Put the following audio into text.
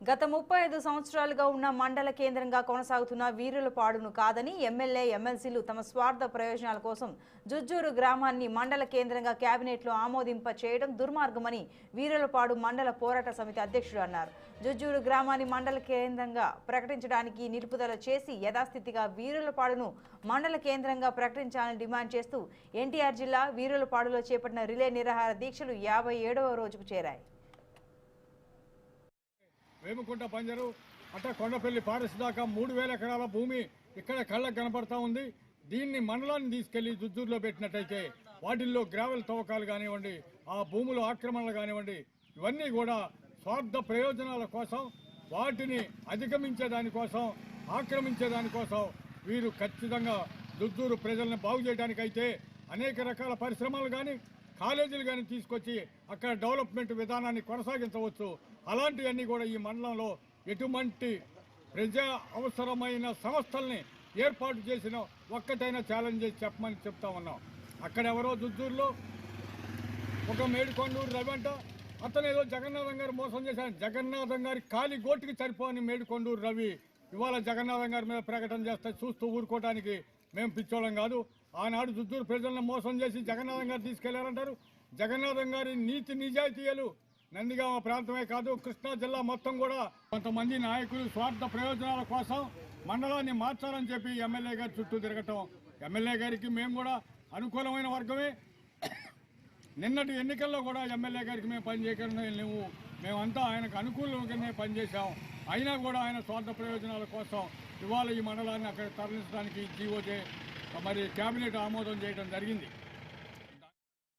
గత ముప్పై ఐదు సంవత్సరాలుగా ఉన్న మండల కేంద్రంగా కొనసాగుతున్న వీరులపాడును కాదని ఎమ్మెల్యే ఎమ్మెల్సీలు తమ స్వార్థ ప్రయోజనాల కోసం జుజ్జూరు గ్రామాన్ని మండల కేంద్రంగా కేబినెట్లో ఆమోదింప చేయడం దుర్మార్గమని వీరులపాడు మండల పోరాట సమితి అధ్యక్షుడు అన్నారు. జుజ్జూరు గ్రామాన్ని మండల కేంద్రంగా ప్రకటించడానికి నిలుపుదల చేసి యథాస్థితిగా వీరులపాడును మండల కేంద్రంగా ప్రకటించాలని డిమాండ్ చేస్తూ ఎన్టీఆర్ జిల్లా వీరులపాడులో చేపట్టిన రిలే నిరాహార దీక్షలు యాభై ఏడవ రోజుకు చేరాయి. వేముకుంట పంజరు అట్ట కొండపల్లి ఫారెస్ట్ దాకా మూడు వేల ఎకరాల భూమి ఇక్కడ కళ్ళకు కనపడతా ఉంది. దీన్ని మండలాన్ని తీసుకెళ్ళి జుజ్జూరులో పెట్టినట్టయితే వాటిల్లో గ్రావెల్ తవ్వకాలు కానివ్వండి ఆ భూముల ఆక్రమణలు కానివ్వండి ఇవన్నీ కూడా స్వార్థ ప్రయోజనాల కోసం వాటిని అధిగమించే దానికోసం ఆక్రమించే దానికోసం వీరు ఖచ్చితంగా దుద్దూరు ప్రజలను బాగు చేయడానికైతే అనేక రకాల పరిశ్రమలు కానీ కాలేజీలు కానీ తీసుకొచ్చి అక్కడ డెవలప్మెంట్ విధానాన్ని కొనసాగించవచ్చు. అలాంటివన్నీ కూడా ఈ మండలంలో ఎటువంటి ప్రజా అవసరమైన సంస్థల్ని ఏర్పాటు చేసిన ఒక్కటైనా ఛాలెంజ్ చేసి చెప్పమని చెప్తా ఉన్నాం. అక్కడ ఎవరో దుద్దూరులో ఒక మేడికొండూరు రవి అంట అతను ఏదో జగన్నాథం గారు మోసం చేశాను జగన్నాథం గారి కాలి గోటికి సరిపోని మేడికొండూరు రవి ఇవాళ జగన్నాథం గారి మీద ప్రకటన చేస్తే చూస్తూ ఊరుకోవడానికి మేము పిచ్చోళం కాదు. ఆనాడు దుద్దూరు ప్రజలను మోసం చేసి జగన్నాథం గారు తీసుకెళ్ళారంటారు. జగన్నాథం గారి నీతి నిజాయితీయులు నందిగామ ప్రాంతమే కాదు కృష్ణా జిల్లా మొత్తం కూడా కొంతమంది నాయకులు స్వార్థ ప్రయోజనాల కోసం మండలాన్ని మార్చాలని చెప్పి ఎమ్మెల్యే గారి చుట్టూ తిరగటం. ఎమ్మెల్యే గారికి మేము కూడా అనుకూలమైన వర్గమే. నిన్నటి ఎన్నికల్లో కూడా ఎమ్మెల్యే గారికి మేము పనిచేయకుండా లేవు. మేమంతా ఆయనకు అనుకూలంగానే పనిచేశాం అయినా కూడా ఆయన స్వార్థ ప్రయోజనాల కోసం ఇవాళ ఈ మండలాన్ని అక్కడ తరలించడానికి జీవోజే మరి కేబినెట్ ఆమోదం చేయడం జరిగింది.